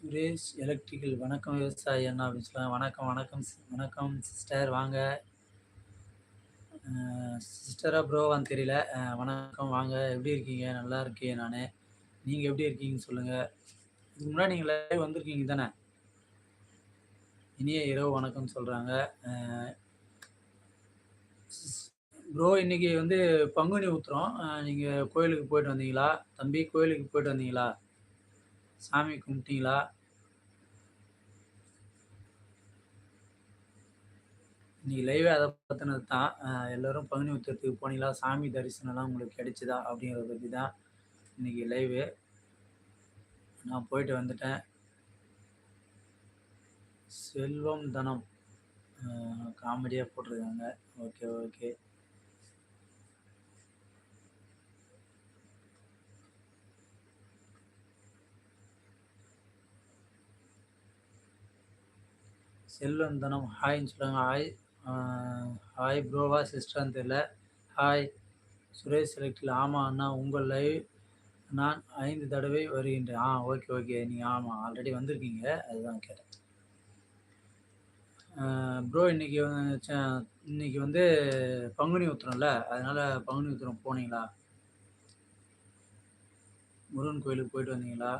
Suresh electrical. வணக்கம் விவசாயி அண்ணா அப்படின்னு சொல்லுவாங்க வணக்கம் வணக்கம் வணக்கம் சிஸ்டர் வாங்க. சிஸ்டரா ப்ரோவான்னு தெரியல. வணக்கம் வாங்க. எப்படி இருக்கீங்க? நல்லா இருக்கேன் நான். நீங்கள் எப்படி இருக்கீங்கன்னு சொல்லுங்கள் இதுக்கு முன்னாடி நீங்கள் லைவ் வந்திருக்கீங்க தானே? இனிய இரவு வணக்கம் சொல்கிறாங்க ப்ரோ இன்னைக்கு வந்து பங்குனி ஊத்துறோம். நீங்கள் கோயிலுக்கு போயிட்டு வந்தீங்களா? தம்பி கோயிலுக்கு போயிட்டு வந்தீங்களா? சாமி கும்பிட்டீங்களா? இன்னைக்கு லைவே அதை பற்றினது தான் எல்லோரும் எல்லாரும் பங்குனி உத்திரத்துக்கு போனீங்களா? சாமி தரிசனம்லாம் உங்களுக்கு கிடைச்சிதா? அப்படிங்கிறத பற்றி தான் இன்னைக்கு லைவு நான் போயிட்டு வந்துட்டேன். செல்வம் தனம். காமெடியாக போட்டிருக்காங்க. Okay okay. செல்வன் தனம் ஹாய்ன்னு சொல்லுவாங்க ஹாய் ஹாய் ப்ரோவா சிஸ்டர்னு தெரியல. ஹாய் சுரேஷ் செலக்டில் ஆமாம் அண்ணா உங்கள் லைவ் நான் ஐந்து தடவை வருகின்றேன். ஆ ஓகே ஓகே நீங்கள் ஆமாம் ஆல்ரெடி வந்திருக்கீங்க. அதுதான் கேட்டேன். ப்ரோ இன்னைக்கு ச- இன்னைக்கு வந்து பங்குனி உத்திரம்ல. அதனால் பங்குனி உத்திரம் போனீங்களா? முருகன் கோயிலுக்கு போயிட்டு வந்தீங்களா?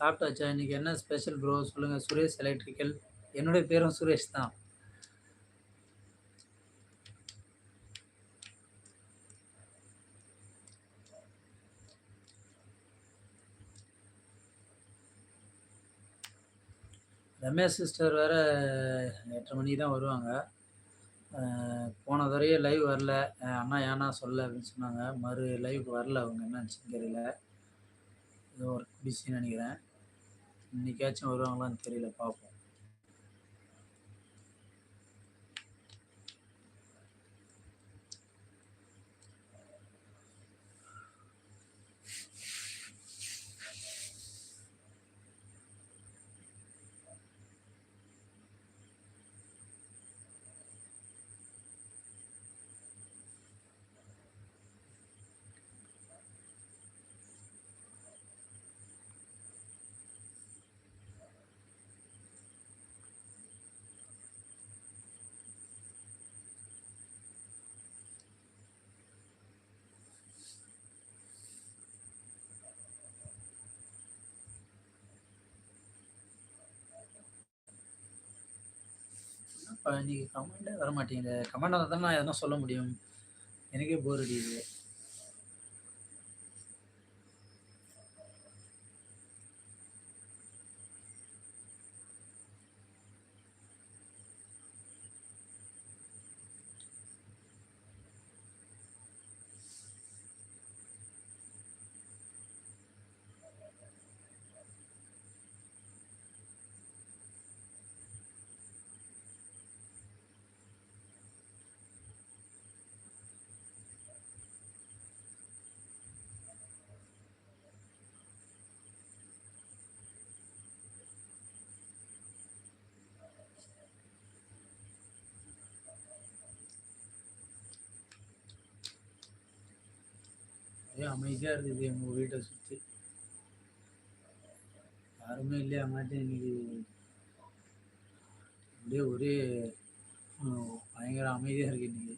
சாப்பிட்டாச்சா? இன்னைக்கு என்ன ஸ்பெஷல் ப்ரோ சொல்லுங்கள் சுரேஷ் எலக்ட்ரிக்கல் என்னுடைய பேரும் சுரேஷ் தான். ரமேஷ் சிஸ்டர் வேற எட்டரை மணிக்கு தான் வருவாங்க. போன தடவையே லைவ் வரல. அண்ணா ஏன்னா சொல்ல அப்படின்னு சொன்னாங்க. மறு லைவ் வரல அவங்க. என்னன்னு தெரியல. ஏதோ ஒரு பிஸின்னு நினைக்கிறேன். இன்னைக்காச்சும் வருவாங்களான்னு தெரியல பார்ப்போம் இப்போ இன்னைக்கு கமெண்டே வர மாட்டேங்குது கமெண்ட் வந்தால் தான் நான் எதனா சொல்ல முடியும். எனக்கே போர் அடிக்குது. ஒரே அமைதியாக இருக்குது எங்கள் வீட்டை சுற்றி யாருமே இல்லையா மாட்டி இன்னைக்கு அப்படியே ஒரே பயங்கர அமைதியாக இருக்கு இன்னைக்கு.